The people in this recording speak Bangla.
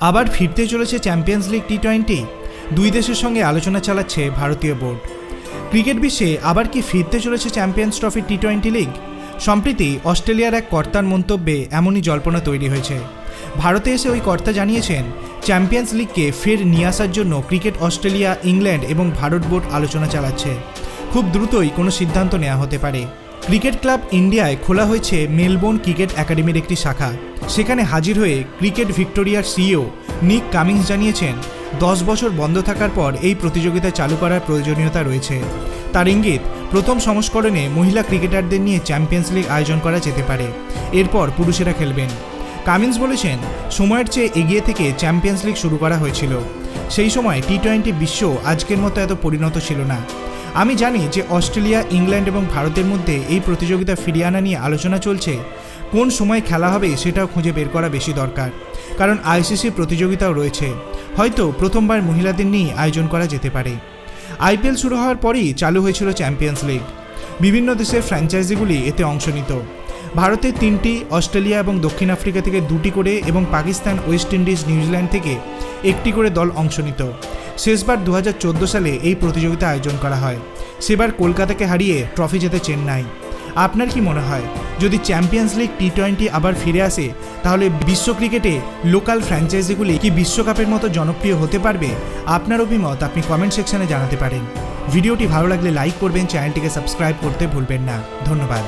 আবার ফিরতে চলেছে চ্যাম্পিয়ন্স লিগ টি টোয়েন্টি দুই দেশের সঙ্গে আলোচনা চালাচ্ছে ভারতীয় বোর্ড। ক্রিকেট বিশ্বে আবার কি ফিরতে চলেছে champions trophy T twenty league সম্প্রতি অস্ট্রেলিয়ার এক কর্তার মন্তব্যে এমনই জল্পনা তৈরি হয়েছে। ভারতে এসে ওই কর্তা জানিয়েছেন চ্যাম্পিয়ন্স লিগকে ফের নিয়ে আসার জন্য ক্রিকেট অস্ট্রেলিয়া, ইংল্যান্ড এবং ভারত বোর্ড আলোচনা চালাচ্ছে। খুব দ্রুতই কোনো সিদ্ধান্ত নেওয়া হতে পারে। ক্রিকেট ক্লাব ইন্ডিয়ায় খোলা হয়েছে মেলবোর্ন ক্রিকেট একাডেমির একটি শাখা। সেখানে হাজির হয়ে ক্রিকেট ভিক্টোরিয়ার সিইও নিক কামিংস জানিয়েছেন, দশ বছর বন্ধ থাকার পর এই প্রতিযোগিতা চালু করার প্রয়োজনীয়তা রয়েছে। তার ইঙ্গিত, প্রথম সংস্করণে মহিলা ক্রিকেটারদের নিয়ে চ্যাম্পিয়ন্স লিগ আয়োজন করা যেতে পারে। এরপর পুরুষেরা খেলবেন। কামিন্স বলেছেন, সময়ের চেয়ে এগিয়ে থেকে চ্যাম্পিয়ন্স লিগ শুরু করা হয়েছিল। সেই সময় টি টোয়েন্টি বিশ্ব আজকের মতো এত পরিণত ছিল না। আমি জানি যে অস্ট্রেলিয়া, ইংল্যান্ড এবং ভারতের মধ্যে এই প্রতিযোগিতা ফিরিয়ে আনা নিয়ে আলোচনা চলছে। কোন সময় খেলা হবে সেটাও খুঁজে বের করা বেশি দরকার, কারণ আইসিসি প্রতিযোগিতাও রয়েছে। হয়তো প্রথমবার মহিলাদের নিয়ে আয়োজন করা যেতে পারে। আইপিএল শুরু হওয়ার পরই চালু হয়েছিল চ্যাম্পিয়ন্স লিগ। বিভিন্ন দেশের ফ্র্যাঞ্চাইজিগুলি এতে অংশ নিত। ভারতের তিনটি, অস্ট্রেলিয়া এবং দক্ষিণ আফ্রিকা থেকে দুটি করে এবং পাকিস্তান, ওয়েস্ট ইন্ডিজ, নিউজিল্যান্ড থেকে একটি করে দল অংশ নিত। শেষবার দু হাজার চোদ্দ সালে এই প্রতিযোগিতা আয়োজন করা হয়। সেবার কলকাতাকে হারিয়ে ট্রফি জেতে চেন্নাই। আপনার কি মনে হয়, যদি চ্যাম্পিয়ন্স লিগ টি টোয়েন্টি আবার ফিরে আসে, তাহলে বিশ্ব ক্রিকেটে লোকাল ফ্র্যাঞ্চাইজিগুলি কি বিশ্বকাপের মতো জনপ্রিয় হতে পারবে? আপনার অভিমত আপনি কমেন্ট সেকশনে জানাতে পারেন। ভিডিওটি ভালো লাগলে লাইক করবেন চ্যানেলটিকে সাবস্ক্রাইব করতে ভুলবেন না। ধন্যবাদ।